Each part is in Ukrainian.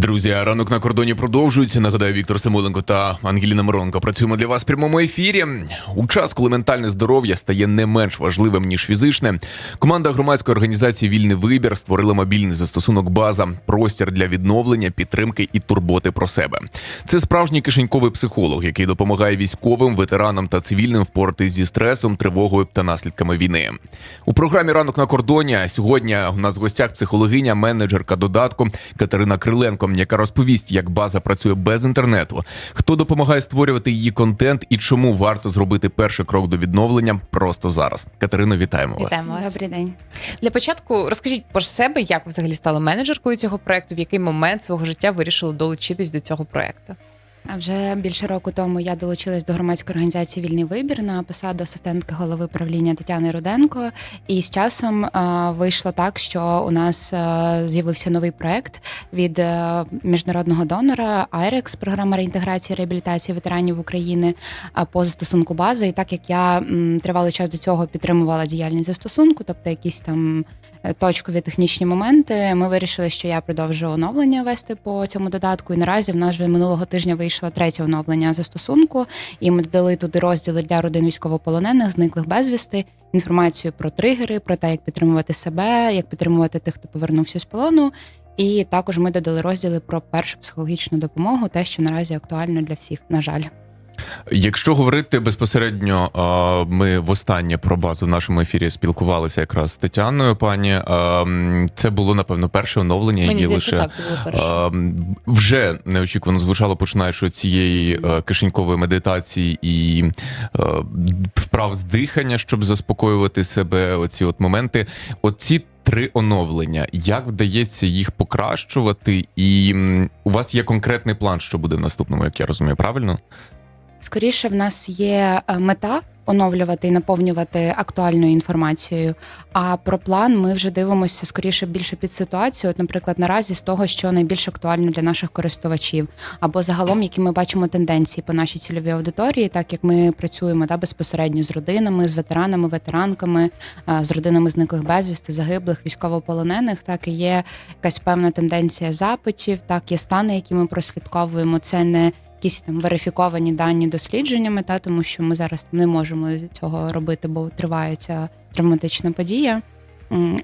Друзі, ранок на кордоні продовжується. Нагадаю, Віктор Самойленко та Ангеліна Миронко працюємо для вас в прямому ефірі. У час, коли ментальне здоров'я стає не менш важливим ніж фізичне, команда громадської організації Вільний вибір створила мобільний застосунок База простір для відновлення, підтримки і турботи про себе. Це справжній кишеньковий психолог, який допомагає військовим, ветеранам та цивільним впоратись зі стресом, тривогою та наслідками війни. У програмі Ранок на кордоні сьогодні у нас в гостях психологиня, менеджерка додатку Катерина Криленко, яка розповість, як база працює без інтернету, хто допомагає створювати її контент і чому варто зробити перший крок до відновлення просто зараз. Катерино, вітаємо вас. Вітаємо вас. Добрий день. Для початку розкажіть про себе, як ви взагалі стали менеджеркою цього проекту, в який момент свого життя вирішили долучитись до цього проекту. Вже більше року тому я долучилась до громадської організації Вільний вибір на посаду асистентки голови правління Тетяни Руденко. І з часом е, вийшло так, що у нас е, з'явився новий проект від е, міжнародного донора IREX, програма реінтеграції реабілітації ветеранів України по застосунку бази. І так як я тривалий час до цього підтримувала діяльність застосунку, тобто якісь там точкові технічні моменти, ми вирішили, що я продовжу оновлення вести по цьому додатку. І наразі в нас вже минулого тижня вийшло третє оновлення застосунку, і ми додали туди розділи для родин військовополонених, зниклих безвісти, інформацію про тригери, про те, як підтримувати себе, як підтримувати тих, хто повернувся з полону. І також ми додали розділи про першу психологічну допомогу, те, що наразі актуально для всіх, на жаль. Якщо говорити безпосередньо, ми востаннє про базу в нашому ефірі спілкувалися якраз з Тетяною. Пані це було напевно перше оновлення, Мені здається, лише так це було вже неочікувано звучало, починаючи цієї е, кишенькової медитації і е, вправ з дихання, щоб заспокоювати себе. Оці от моменти. Оці три оновлення. Як вдається їх покращувати? І у вас є конкретний план, що буде в наступному, як я розумію, правильно? Скоріше, в нас є е, мета оновлювати і наповнювати актуальною інформацією. А про план ми вже дивимося скоріше більше під ситуацію. От, наприклад, наразі з того, що найбільш актуально для наших користувачів, або загалом, які ми бачимо тенденції по нашій цільовій аудиторії, так як ми працюємо да, безпосередньо з родинами, з ветеранами, ветеранками, е, з родинами зниклих безвісти, загиблих, військовополонених, так і є якась певна тенденція запитів, так є стани, які ми прослідковуємо. Це не якісь там верифіковані дані дослідженнями, та тому що ми зараз не можемо цього робити, бо триває ця травматична подія.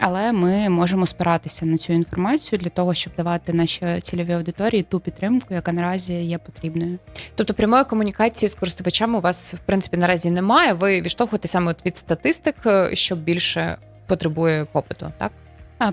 Але ми можемо спиратися на цю інформацію для того, щоб давати нашій цільовій аудиторії ту підтримку, яка наразі є потрібною. Тобто прямої комунікації з користувачами у вас в принципі наразі немає. Ви відштовхуєте саме від статистик, е, що більше потребує попиту, так?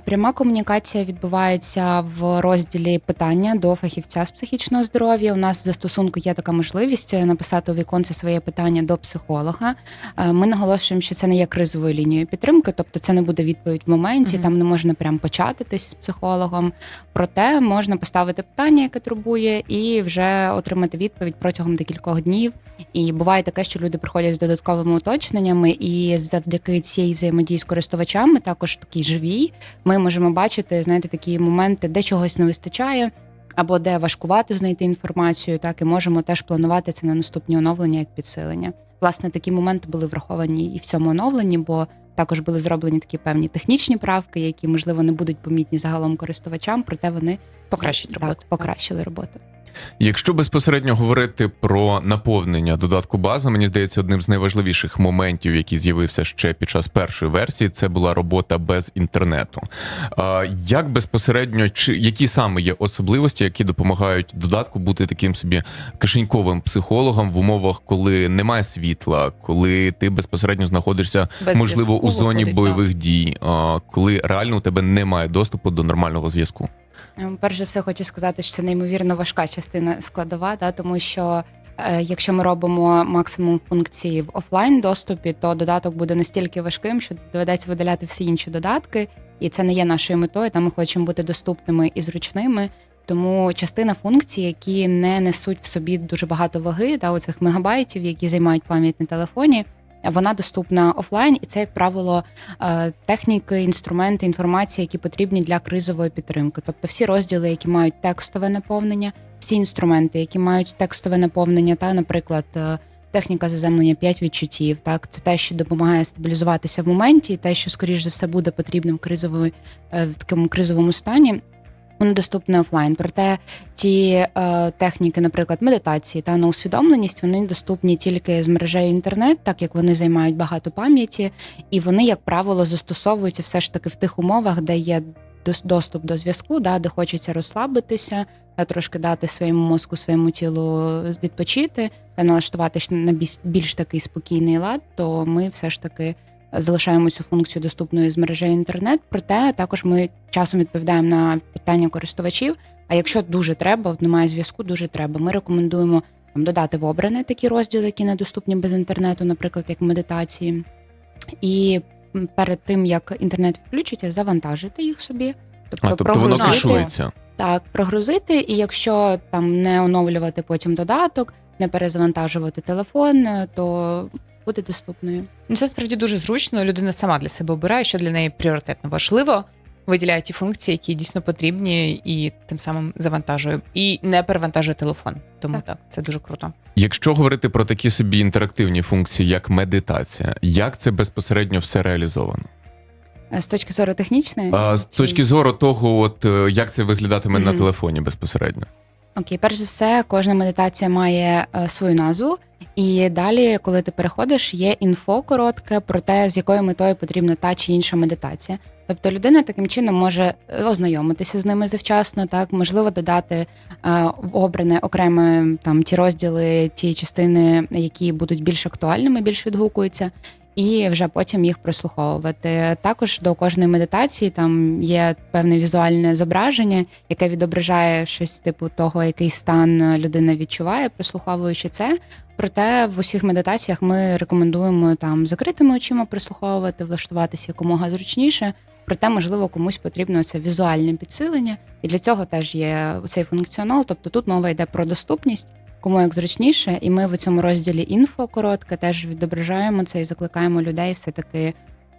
Пряма комунікація відбувається в розділі питання до фахівця з психічного здоров'я. У нас в застосунку є така можливість написати у віконце своє питання до психолога. Е, Ми наголошуємо, що це не є кризовою лінією підтримки, тобто це не буде відповідь в моменті. Мгм. Там не можна прям початись з психологом. Проте можна поставити питання, яке турбує, і вже отримати відповідь протягом декількох днів. І буває таке, що люди приходять з додатковими уточненнями, і завдяки цієї взаємодії з користувачами, також такій живій, ми можемо бачити, знаєте, такі моменти, де чогось не вистачає, або де важкувато знайти інформацію, так і можемо теж планувати це на наступні оновлення як підсилення. Власне, такі моменти були враховані і в цьому оновленні, бо також були зроблені такі певні технічні правки, які можливо не будуть помітні загалом користувачам, проте вони Покращить так, роботу. покращили роботу. Якщо безпосередньо говорити про наповнення додатку база, мені здається, одним з найважливіших моментів, який з'явився ще під час першої версії, це була робота без інтернету. Як безпосередньо, чи які саме є особливості, які допомагають додатку бути таким собі кишеньковим психологом в умовах, коли немає світла, коли ти безпосередньо знаходишся Без можливо у зоні виходить, бойових дій, коли реально у тебе немає доступу до нормального зв'язку? Ем, Перш за все, хочу сказати, що це неймовірно важка частина складова, да, тому що е, якщо ми робимо максимум функцій в офлайн доступі, то додаток буде настільки важким, що доведеться видаляти всі інші додатки, і це не є нашою метою. Там ми хочемо бути доступними і зручними. Тому частина функцій, які не несуть в собі дуже багато ваги, да, оцих мегабайтів, які займають пам'ять на телефоні, вона доступна офлайн, і це, як правило, е, техніки, інструменти, інформація, які потрібні для кризової підтримки. Тобто всі розділи, які мають текстове наповнення, всі інструменти, які мають текстове наповнення, та, наприклад, е, техніка заземлення 5 відчуттів. Так, це те, що допомагає стабілізуватися в моменті, і те, що скоріш за все буде потрібним в кризової е, в такому кризовому стані. Воно доступне офлайн. Проте ті е, техніки, наприклад, медитації та на усвідомленість, вони доступні тільки з мережею інтернет, так як вони займають багато пам'яті, і вони, як правило, застосовуються все ж таки в тих умовах, де є доступ до зв'язку, да, де хочеться розслабитися, та трошки дати своєму мозку, своєму тілу відпочити та налаштуватись на більш, більш такий спокійний лад, то ми все ж таки залишаємо цю функцію доступною з мережею інтернет. Проте також ми часом відповідаємо на питання користувачів. А якщо дуже треба, от немає зв'язку, дуже треба. Ми рекомендуємо там, додати в обране такі розділи, які недоступні без інтернету, наприклад, як медитації. І перед тим як інтернет відключиться, завантажити їх собі. А тобто воно прогрузити. кешується. Так, прогрузити, і якщо там не оновлювати потім додаток, не перезавантажувати телефон, е, то буде доступною. Ну, це справді дуже зручно. Людина сама для себе обирає, що для неї пріоритетно важливо. Виділяє ті функції, які дійсно потрібні, і тим самим завантажує. І не перевантажує телефон. Тому так, Так. це дуже круто. Якщо говорити про такі собі інтерактивні функції, як медитація, як це безпосередньо все реалізовано? Е, З точки зору технічної, А, з чи- точки зору того, от е, як це виглядатиме на телефоні безпосередньо. Окей, перш за все, кожна медитація має е, свою назву, і далі, коли ти переходиш, є інфо коротке про те, з якою метою потрібна та чи інша медитація. Тобто людина таким чином може е, ознайомитися з ними завчасно, так можливо додати е, в обране окреме там ті розділи, ті частини, які будуть більш актуальними, більш відгукуються. І вже потім їх прослуховувати. Також до кожної медитації там є певне візуальне зображення, яке відображає щось типу того, який стан людина відчуває, прослуховуючи це. Проте в усіх медитаціях ми рекомендуємо там закритими очима прослуховувати, влаштуватися якомога зручніше. Проте, можливо, комусь потрібно це візуальне підсилення, і для цього теж є цей функціонал. Тобто тут мова йде про доступність, кому як зручніше, і ми в цьому розділі інфо коротке теж відображаємо це і закликаємо людей все таки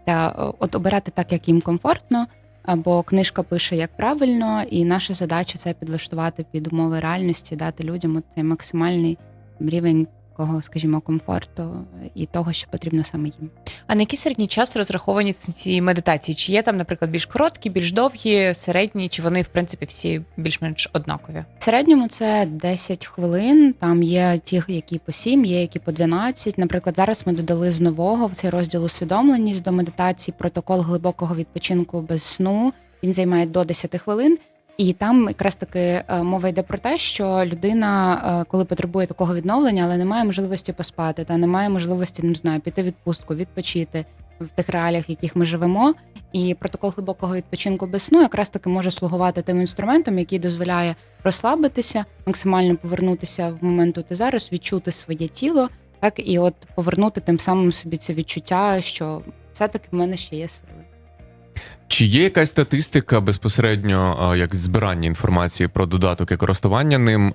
та от обирати так, як їм комфортно. Або книжка пише як правильно, і наша задача це підлаштувати під умови реальності, дати людям цей максимальний рівень такого, скажімо, комфорту і того, що потрібно саме їм. А на який середній час розраховані ці медитації? Чи є там, наприклад, більш короткі, більш довгі, середні, чи вони в принципі всі більш-менш однакові? В середньому це 10 хвилин. Там є ті, які по 7, є які по 12. Наприклад, зараз ми додали з нового в цей розділ усвідомленість до медитації протокол глибокого відпочинку без сну. Він займає до 10 хвилин. І там якраз таки е, мова йде про те, що людина, е, коли потребує такого відновлення, але не має можливості поспати, та не має можливості не знаю, піти в відпустку, відпочити в тих реаліях, в яких ми живемо. І протокол глибокого відпочинку без сну якраз таки може слугувати тим інструментом, який дозволяє розслабитися, максимально повернутися в момент тут зараз, відчути своє тіло, так і от повернути тим самим собі це відчуття, що все-таки в мене ще є сили. Чи є якась статистика безпосередньо як збирання інформації про додаток і користування ним,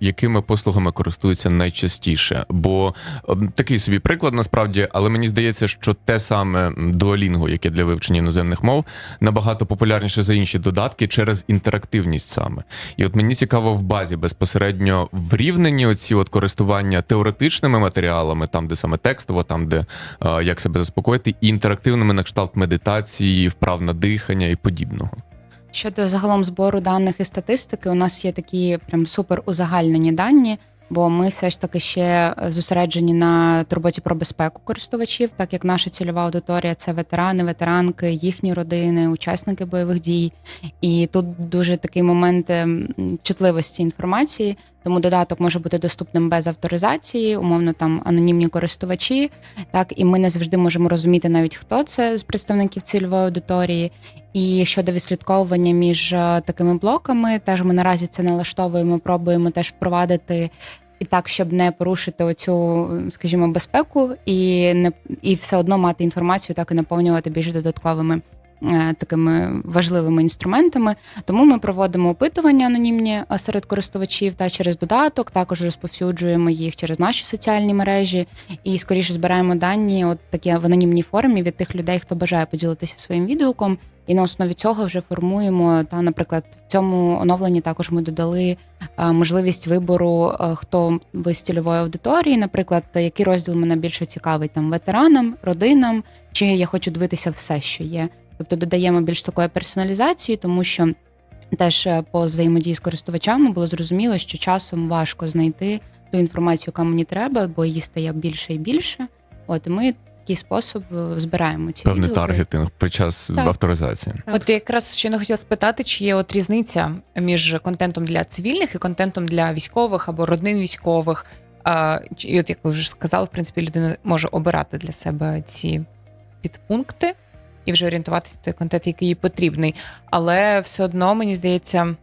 якими послугами користуються найчастіше? Бо ем, такий собі приклад насправді, але мені здається, що те саме Duolingo, яке для вивчення іноземних мов, набагато популярніше за інші додатки через інтерактивність саме. І от мені цікаво в базі безпосередньо врівнені оці от користування теоретичними матеріалами, там де саме текстово, там де як себе заспокоїти, і інтерактивними на кшталт медитації, вправ на дихання і подібного. Щодо загалом збору даних і статистики, у нас є такі прям супер узагальнені дані, бо ми все ж таки ще е, зосереджені на турботі про безпеку користувачів, так як наша цільова аудиторія це ветерани, ветеранки, їхні родини, учасники бойових дій. І тут дуже такий момент ем, чутливості інформації. Тому додаток може бути доступним без авторизації, умовно там анонімні користувачі. Так, і ми не завжди можемо розуміти навіть хто це з представників цільової аудиторії. І щодо відслідковування між е, такими блоками, теж ми наразі це налаштовуємо, пробуємо теж впровадити. І так, щоб не порушити оцю, скажімо, безпеку, і не і все одно мати інформацію, так і наповнювати більш додатковими такими важливими інструментами. Тому ми проводимо опитування анонімні е, серед користувачів та через додаток. Також розповсюджуємо їх через наші соціальні мережі і скоріше збираємо дані, от такі в анонімній формі від тих людей, хто бажає поділитися своїм відгуком. І на основі цього вже формуємо. Та, наприклад, в цьому оновленні також ми додали е, можливість вибору, е, хто ви з цільової аудиторії, наприклад, який розділ мене більше цікавить там ветеранам, родинам, чи я хочу дивитися все, що є. Тобто додаємо більш такої персоналізації, тому що теж е, по взаємодії з користувачами було зрозуміло, що часом важко знайти ту інформацію, яка мені треба, бо її стає більше і більше. От і ми такий спосіб е, збираємо ці Певний відгуки. таргетинг під час Так. авторизації. Так. От якраз ще не хотіла спитати, чи є от різниця між контентом для цивільних і контентом для військових або родин військових. А, і от як ви вже сказали, в принципі, людина може обирати для себе ці підпункти і вже орієнтуватися той контент, який їй потрібний. Але все одно мені здається,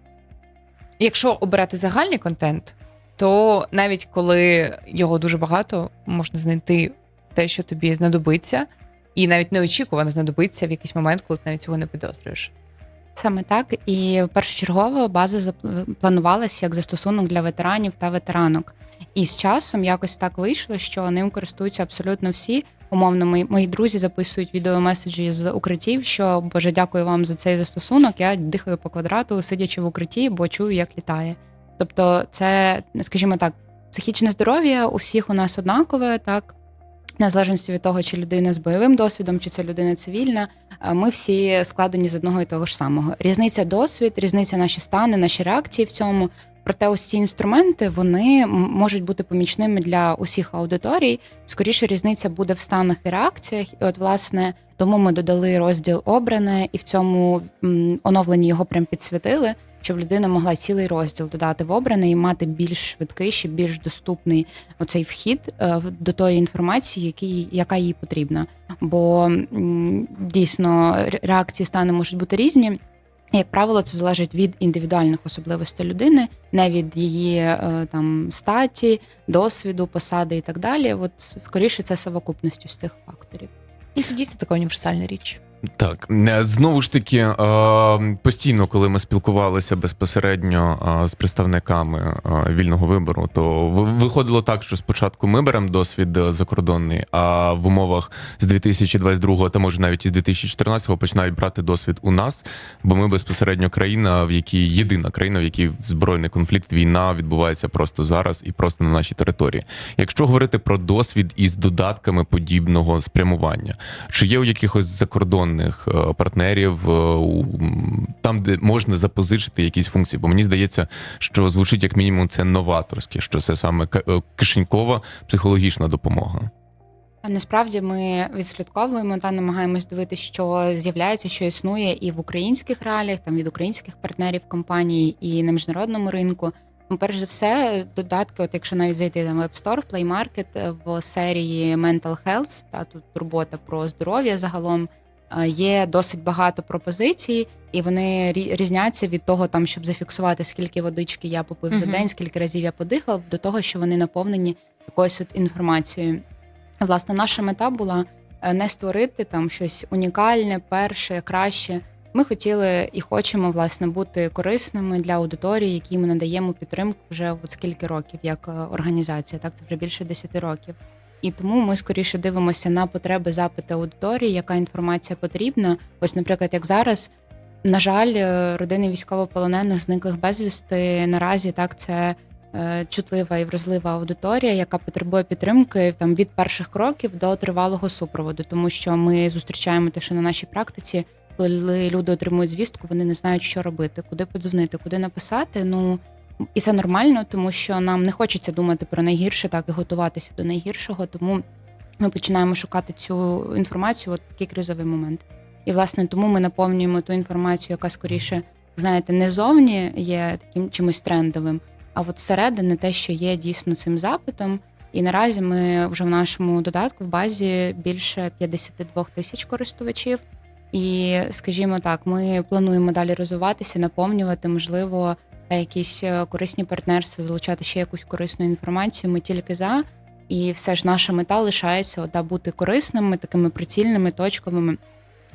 якщо обирати загальний контент, то навіть коли його дуже багато, можна знайти те, що тобі знадобиться, і навіть неочікувано знадобиться в якийсь момент, коли ти навіть цього не підозрюєш. Саме так. І першочергово база запл- планувалася як застосунок для ветеранів та ветеранок. І з часом якось так вийшло, що ним користуються абсолютно всі. Умовно, мої, мої друзі записують відеомеседжі з укриттів, що Боже, дякую вам за цей застосунок. Я дихаю по квадрату, сидячи в укритті, бо чую, як літає. Тобто, це, скажімо так, психічне здоров'я у всіх у нас однакове, так. Незалежності від того, чи людина з бойовим досвідом, чи це людина цивільна, ми всі складені з одного і того ж самого. Різниця досвід, різниця наші стани, наші реакції в цьому. Проте ось ці інструменти вони можуть бути помічними для усіх аудиторій. Скоріше різниця буде в станах і реакціях. І от, власне, тому ми додали розділ обране, і в цьому оновленні його прям підсвітили, щоб людина могла цілий розділ додати в обране і мати більш швидкий, ще більш доступний оцей вхід е, до тої інформації, які, яка їй потрібна. Бо дійсно реакції стани можуть бути різні. Як правило, це залежить від індивідуальних особливостей людини, не від її е, там статі, досвіду, посади і так далі. От скоріше це совокупністю з тих факторів. І це дійсно така універсальна річ. Так, е, знову ж таки, е, постійно, коли ми спілкувалися безпосередньо е, з представниками вільного вибору, то виходило так, що спочатку ми беремо досвід закордонний, а в умовах з 2022 та може навіть із 2014 починають брати досвід у нас, бо ми безпосередньо країна, в якій єдина країна, в якій збройний конфлікт, війна відбувається просто зараз і просто на нашій території. Якщо говорити про досвід із додатками подібного спрямування, чи є у якихось закордонних е, партнерів е, там, де можна запозичити якісь функції? Бо мені здається, що звучить як мінімум це новаторське, що це саме е, кишенькова психологічна допомога. Насправді ми відслідковуємо та намагаємось дивитися, що з'являється, що існує і в українських реаліях, там від українських партнерів компаній, і на міжнародному ринку. Ну, перш за все, додатки, от якщо навіть зайти на Web Store, Play Market в серії Mental Health, та тут турбота про здоров'я загалом. Є досить багато пропозицій, і вони різняться від того, там щоб зафіксувати, скільки водички я попив за день, скільки разів я подихав, до того, що вони наповнені якоюсь от інформацією. Власне, наша мета була е, не створити там щось унікальне, перше, краще. Ми хотіли і хочемо власне бути корисними для аудиторії, якій ми надаємо підтримку вже от скільки років як е, організація. Так це вже більше 10 років. І тому ми скоріше дивимося на потреби запити аудиторії, яка інформація потрібна. Ось, наприклад, як зараз, на жаль, е, родини військовополонених зниклих безвісти наразі так це е, чутлива і вразлива аудиторія, яка потребує підтримки там від перших кроків до тривалого супроводу, тому що ми зустрічаємо те, що на нашій практиці, коли люди отримують звістку, вони не знають, що робити, куди подзвонити, куди написати. Ну і це нормально, тому що нам не хочеться думати про найгірше, так і готуватися до найгіршого. Тому ми починаємо шукати цю інформацію от такий кризовий момент. І власне тому ми наповнюємо ту інформацію, яка скоріше, знаєте, не зовні є таким чимось трендовим, а от зсередини те, що є дійсно цим запитом. І наразі ми вже в нашому додатку в базі більше 52 тисяч користувачів. І, скажімо так, ми плануємо далі розвиватися, наповнювати, можливо, якісь е, корисні партнерства, залучати ще якусь корисну інформацію. Ми тільки за. І все ж наша мета лишається ота бути корисними, такими прицільними, точковими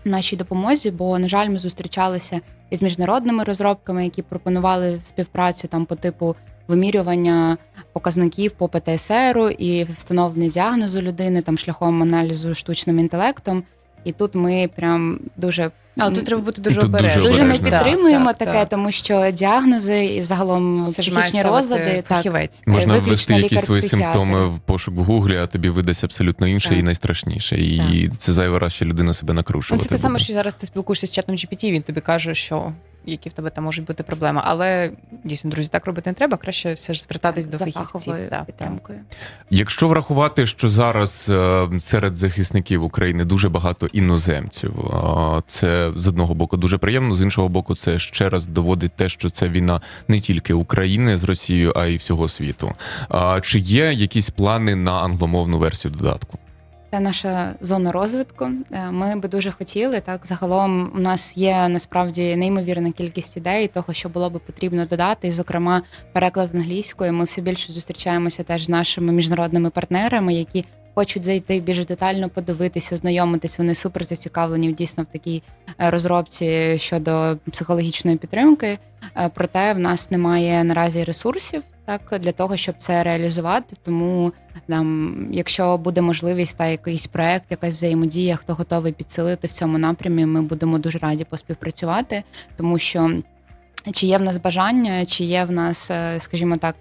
в нашій допомозі. Бо, на жаль, ми зустрічалися із міжнародними розробками, які пропонували співпрацю там по типу вимірювання показників по ПТСРу і встановлення діагнозу людини там шляхом аналізу штучним інтелектом. І тут ми прям дуже Але тут треба бути дуже Тут дуже обережним. дуже не підтримуємо Так, таке, так. тому що діагнози і загалом Це ж має психічні ставити розлади так, фахівець. Можна виключно ввести якісь свої лікар-психіатр. симптоми в пошук в гуглі, а тобі видасть абсолютно інше Так. і найстрашніше. І це зайвий раз ще людина себе накрушує. це те саме, що зараз ти спілкуєшся з чатом GPT, він тобі каже, що які в тебе там можуть бути проблеми. Але дійсно, друзі, так робити не треба. Краще все ж звертатись до за фахівців. Так, так. підтримкою. Якщо врахувати, що зараз е, серед захисників України дуже багато іноземців, е, це з одного боку дуже приємно, з іншого боку, це ще раз доводить те, що це війна не тільки України з Росією, а й всього світу. А Чи є якісь плани на англомовну версію додатку? Це наша зона розвитку. Е, Ми би дуже хотіли. Так, загалом у нас є насправді неймовірна кількість ідей, того, що було би потрібно додати. І, зокрема, переклад англійською. Ми все більше зустрічаємося теж з нашими міжнародними партнерами, які хочуть зайти більш детально подивитись, ознайомитись. Вони супер зацікавлені дійсно в такій е, розробці щодо психологічної підтримки. Е, Проте в нас немає наразі ресурсів так для того, щоб це реалізувати. Тому там, якщо буде можливість та якийсь проект, якась взаємодія, хто готовий підсилити в цьому напрямі, ми будемо дуже раді поспівпрацювати, тому що. Чи є в нас бажання, чи є в нас, е, скажімо так,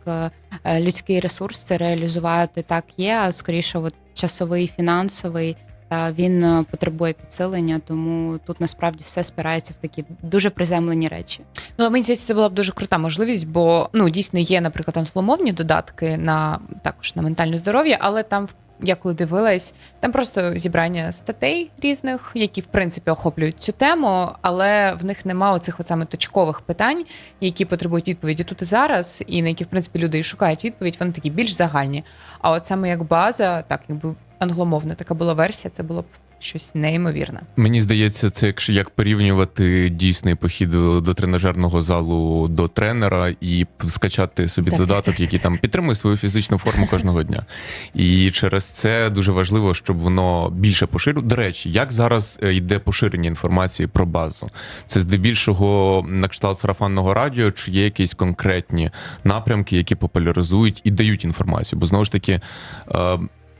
людський ресурс це реалізувати так є, а скоріше, от часовий, фінансовий, він е, потребує підсилення, тому тут насправді все спирається в такі дуже приземлені речі. Ну, мені здається, це була б дуже крута можливість, бо ну дійсно є, наприклад, англомовні додатки на також на ментальне здоров'я, але там я коли дивилась, там просто зібрання статей різних, які в принципі охоплюють цю тему, але в них нема оцих саме точкових питань, які потребують відповіді тут і зараз, і на які в принципі люди і шукають відповідь. Вони такі більш загальні. А от саме як база, так якби англомовна така була версія, це було б щось неймовірне. Мені здається, це якщо як порівнювати дійсний похід до до тренажерного залу до тренера і скачати собі Так, так, додаток, так, який там підтримує свою фізичну форму кожного дня. І через це дуже важливо, щоб воно більше поширювало. До речі, як зараз е, йде поширення інформації про базу? Це здебільшого на кшталт сарафанного радіо, чи є якісь конкретні напрямки, які популяризують і дають інформацію? Бо знову ж таки.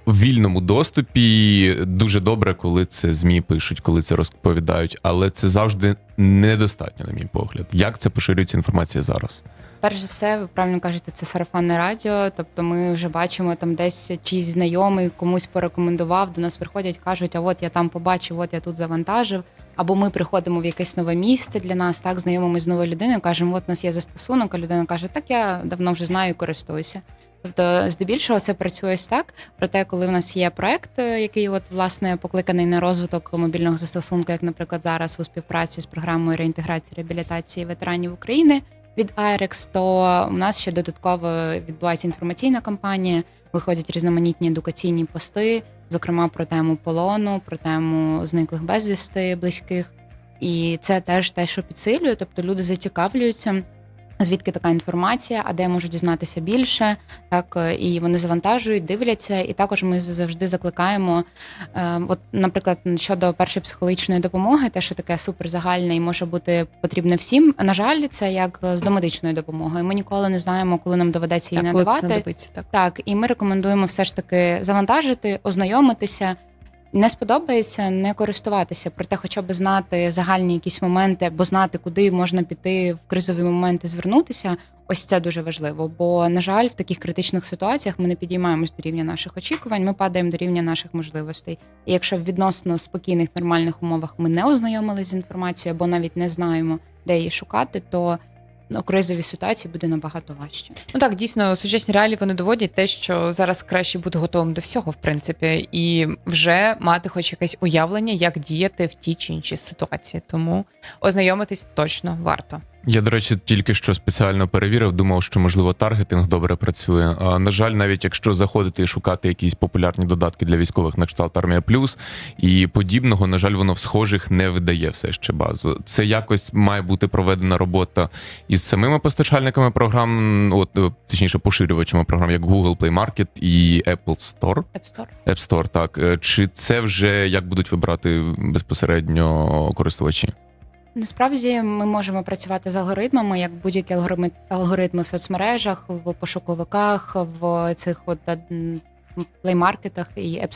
В вільному доступі дуже добре, коли це змі пишуть, коли це розповідають, але це завжди недостатньо, на мій погляд. Як це поширюється інформація зараз? Перш за все, ви правильно кажете, це сарафанне радіо. Тобто, ми вже бачимо там десь чийсь знайомий комусь порекомендував. До нас приходять, кажуть, а от я там побачив, от я тут завантажив. Або ми приходимо в якесь нове місце для нас, так знайомимося з новою людиною, кажемо, от у нас є застосунок, а людина каже, так я давно вже знаю і користуюся. Тобто, здебільшого це працює ось так. Проте, коли в нас є проект, е, який от власне покликаний на розвиток мобільного застосунку, як, наприклад, зараз у співпраці з програмою реінтеграції реабілітації ветеранів України від IREX, то у нас ще додатково відбувається інформаційна кампанія, виходять різноманітні едукаційні пости, зокрема про тему полону, про тему зниклих безвісти близьких. І це теж те, що підсилює, тобто люди зацікавлюються. Звідки така інформація, а де я можу дізнатися більше, так е, і вони завантажують, дивляться. І також ми завжди закликаємо. Е, от, наприклад, щодо першої психологічної допомоги, те, що таке суперзагальне і може бути потрібне всім. На жаль, це як з домедичною допомогою. Ми ніколи не знаємо, коли нам доведеться її Так, коли це так. Так, і ми рекомендуємо все ж таки завантажити, ознайомитися. Не сподобається не користуватися, проте хоча б знати загальні якісь моменти, або знати, куди можна піти в кризові моменти звернутися. Ось це дуже важливо. Бо, на жаль, в таких критичних ситуаціях ми не підіймаємось до рівня наших очікувань, ми падаємо до рівня наших можливостей. І якщо в відносно спокійних нормальних умовах ми не ознайомилися з інформацією або навіть не знаємо, де її шукати, то у кризовій ситуації буде набагато важче. Ну так, дійсно, сучасні реалії вони доводять те, що зараз краще бути готовим до всього, в принципі, і вже мати хоч якесь уявлення, як діяти в тій чи іншій ситуації. Тому ознайомитись точно варто. Я, до речі, тільки що спеціально перевірив, думав, що можливо таргетинг добре працює. А на жаль, навіть якщо заходити і шукати якісь популярні додатки для військових на кшталт Армія Плюс і подібного, на жаль, воно в схожих не видає все ще базу. Це якось має бути проведена робота із самими постачальниками програм, от е, точніше поширювачами програм, як Google Play Market і Apple Store. App Store. App Store, так Е, чи це вже як будуть вибрати безпосередньо користувачі? Насправді ми можемо працювати з алгоритмами, як будь-які алгоритми, алгоритми в соцмережах, в пошуковиках, в цих от плеймаркетах і.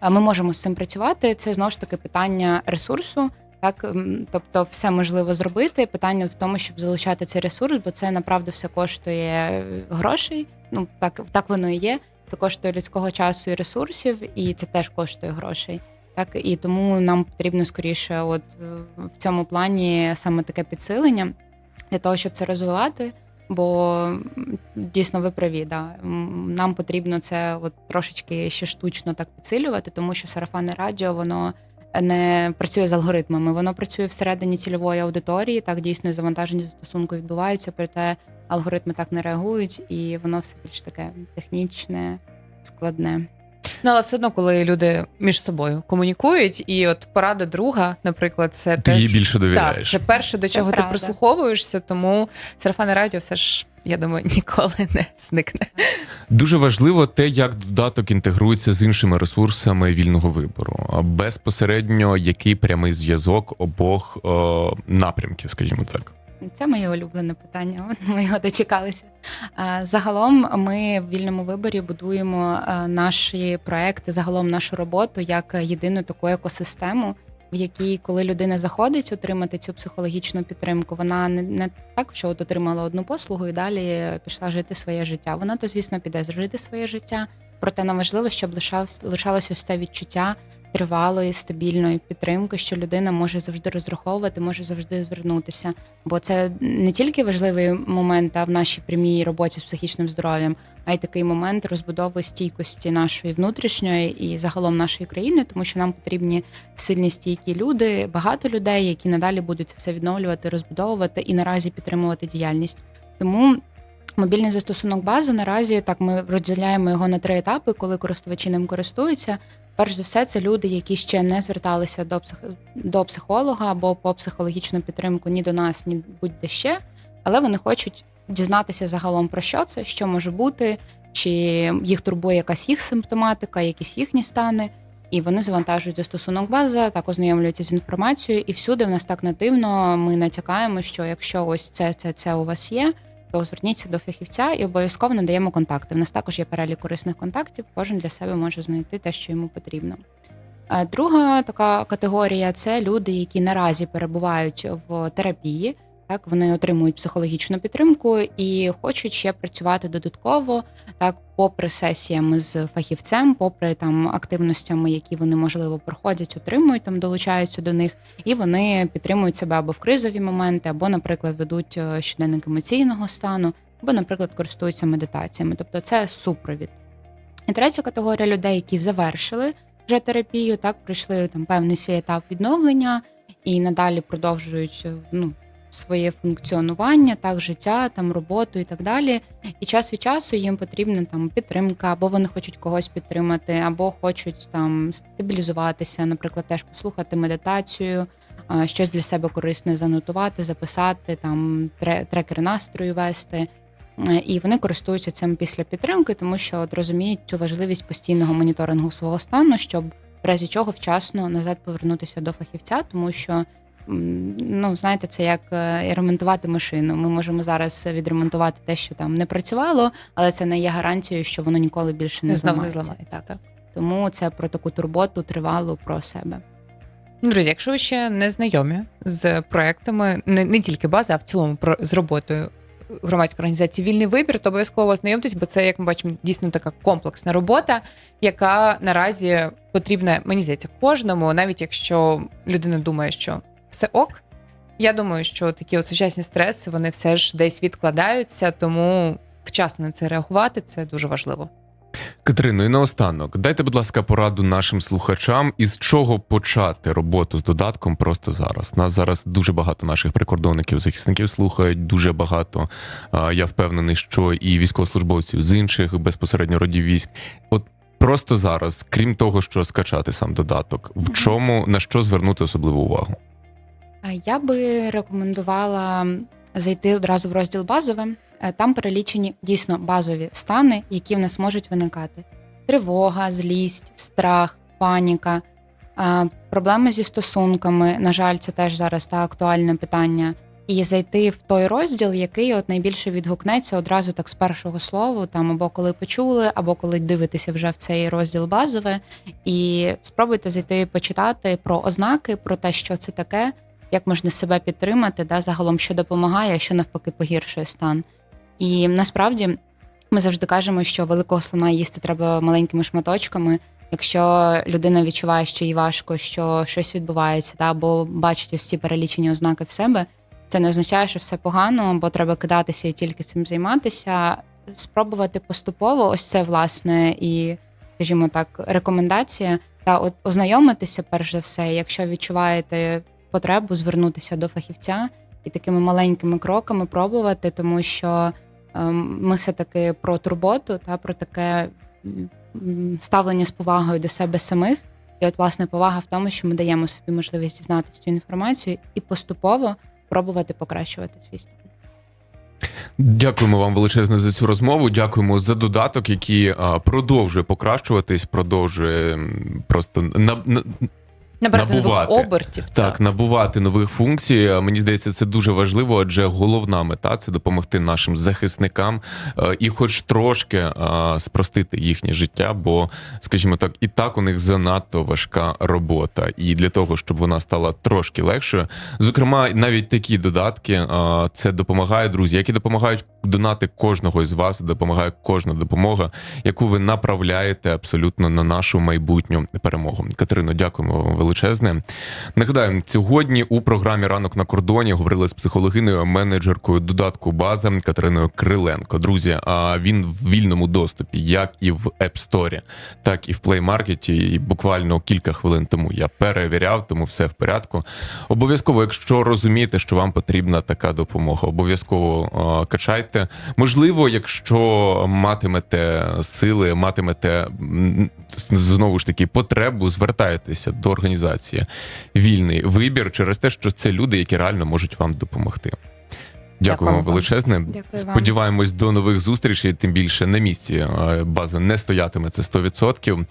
А Ми можемо з цим працювати. Це знову ж таки питання ресурсу. Так, тобто, все можливо зробити. Питання в тому, щоб залучати цей ресурс, бо це направду все коштує грошей. Ну так, так воно і є. Це коштує людського часу і ресурсів, і це теж коштує грошей. Так і тому нам потрібно скоріше, от е, в цьому плані саме таке підсилення для того, щоб це розвивати. Бо дійсно ви праві, да. Нам потрібно це от трошечки ще штучно так підсилювати, тому що сарафанне радіо воно не працює з алгоритмами, воно працює всередині цільової аудиторії. Так дійсно завантаження застосунку відбуваються, проте алгоритми так не реагують, і воно все більш таке технічне, складне. Ну, але все одно, коли люди між собою комунікують, і от порада друга, наприклад, це Ти те, їй більше так, довіряєш. це перше, до Це чого ти правда. прислуховуєшся, тому сарафанне радіо все ж, я думаю, ніколи не зникне. Дуже важливо те, як додаток інтегрується з іншими ресурсами вільного вибору. А Безпосередньо який прямий зв'язок обох е, напрямків, скажімо так. Це моє улюблене питання. Ми його дочекалися. Загалом ми в вільному виборі будуємо наші проекти, загалом нашу роботу як єдину таку екосистему, в якій, коли людина заходить отримати цю психологічну підтримку, вона не, не так, що от отримала одну послугу і далі пішла жити своє життя. Вона то, звісно, піде жити своє життя. Проте нам важливо, щоб лишався лишалося ось це відчуття тривалої, стабільної підтримки, що людина може завжди розраховувати, може завжди звернутися. Бо це не тільки важливий момент а в нашій прямій роботі з психічним здоров'ям, а й такий момент розбудови стійкості нашої внутрішньої і загалом нашої країни, тому що нам потрібні сильні стійкі люди, багато людей, які надалі будуть все відновлювати, розбудовувати і наразі підтримувати діяльність. Тому. Мобільний застосунок база наразі так ми розділяємо його на три етапи, коли користувачі ним користуються. Перш за все, це люди, які ще не зверталися до псих... до психолога або по психологічну підтримку ні до нас, ні будь-де ще, але вони хочуть дізнатися загалом про що це, що може бути, чи їх турбує якась їх симптоматика, якісь їхні стани. І вони завантажують застосунок база, так ознайомлюються з інформацією, і всюди в нас так нативно ми натякаємо, що якщо ось це, це, це у вас є, то зверніться до фахівця і обов'язково надаємо контакти. В нас також є перелік корисних контактів. Кожен для себе може знайти те, що йому потрібно. Е, Друга така категорія це люди, які наразі перебувають в терапії. Так, вони отримують психологічну підтримку і хочуть ще працювати додатково, так, попри сесіями з фахівцем, попри там активностями, які вони можливо проходять, отримують там, долучаються до них, і вони підтримують себе або в кризові моменти, або, наприклад, ведуть е, щоденник емоційного стану, або, наприклад, користуються медитаціями. Тобто це супровід. І третя категорія людей, які завершили вже терапію, так пройшли там певний свій етап відновлення і надалі продовжують е, ну, своє функціонування, так, життя, там роботу і так далі. І час від часу їм потрібна там підтримка, або вони хочуть когось підтримати, або хочуть там стабілізуватися, наприклад, теж послухати медитацію, щось для себе корисне занотувати, записати, там тре- трекер настрою вести. Е, І вони користуються цим після підтримки, тому що от розуміють цю важливість постійного моніторингу свого стану, щоб в разі чого вчасно назад повернутися до фахівця, тому що ну знаєте, це як е, ремонтувати машину. Ми можемо зараз відремонтувати те, що там не працювало, але це не є гарантією, що воно ніколи більше не Знов не зламається. зламається. Так. Так. Тому це про таку турботу тривалу про себе. Ну, Друзі, якщо ви ще не знайомі з проектами, не, не тільки бази, а в цілому про з роботою громадської організації Вільний вибір, то обов'язково знайомтесь, бо це, як ми бачимо, дійсно така комплексна робота, яка наразі потрібна, мені здається, кожному, навіть якщо людина думає, що все ок. Я думаю, що такі от сучасні стреси вони все ж десь відкладаються, тому вчасно на це реагувати це дуже важливо. Катерино, і наостанок, дайте, будь ласка, пораду нашим слухачам, із чого почати роботу з додатком просто зараз. Нас зараз дуже багато наших прикордонників, захисників слухають, дуже багато. Я впевнений, що і військовослужбовців з інших безпосередньо родів військ. От просто зараз, крім того, що скачати сам додаток, в чому на що звернути особливу увагу? Я би рекомендувала зайти одразу в розділ базове. Е, Там перелічені дійсно базові стани, які в нас можуть виникати: тривога, злість, страх, паніка, проблеми зі стосунками. На жаль, це теж зараз та актуальне питання. І зайти в той розділ, який от найбільше відгукнеться одразу так з першого слова, там або коли почули, або коли дивитеся вже в цей розділ базове, і спробуйте зайти почитати про ознаки, про те, що це таке, як можна себе підтримати, да, загалом що допомагає, а що навпаки погіршує стан. І насправді ми завжди кажемо, що великого слона їсти треба маленькими шматочками. Якщо людина відчуває, що їй важко, що щось відбувається, та, або бачить ось ці перелічені ознаки в себе, це не означає, що все погано, бо треба кидатися і тільки цим займатися. Спробувати поступово, ось це власне і, скажімо так, рекомендація та от ознайомитися перш за все, якщо відчуваєте потребу звернутися до фахівця і такими маленькими кроками пробувати, тому що ем, ми все таки про турботу та про таке ставлення з повагою до себе самих. І от власне повага в тому, що ми даємо собі можливість дізнатися цю інформацію і поступово пробувати покращувати свій стан. Дякуємо вам величезно за цю розмову. Дякуємо за додаток, який продовжує покращуватись, продовжує просто на, Набрати Набувати. нових обертів. Так, набувати нових функцій. Е, Мені здається, це дуже важливо, адже головна мета це допомогти нашим захисникам е, і, хоч трошки е, спростити їхнє життя, бо, скажімо так, і так у них занадто важка робота. І для того, щоб вона стала трошки легшою, зокрема, навіть такі додатки це допомагає, друзі, які допомагають донати кожного із вас, допомагає кожна допомога, яку ви направляєте абсолютно на нашу майбутню перемогу. Катерино, дякуємо вам величезне. Нагадаю, сьогодні у програмі Ранок на кордоні говорили з психологиною, менеджеркою додатку база Катериною Криленко. Друзі, а він в вільному доступі, як і в App Store, так і в Play Market. І буквально кілька хвилин тому я перевіряв, тому все в порядку. Обов'язково, якщо розумієте, що вам потрібна така допомога, обов'язково качайте. Можливо, якщо матимете сили, матимете знову ж таки потребу, звертаєтеся до організації Вільний вибір через те, що це люди, які реально можуть вам допомогти. Дякую вам величезне. Дякую вам. Сподіваємось до нових зустрічей. Тим більше на місці база не стоятиме це 100%.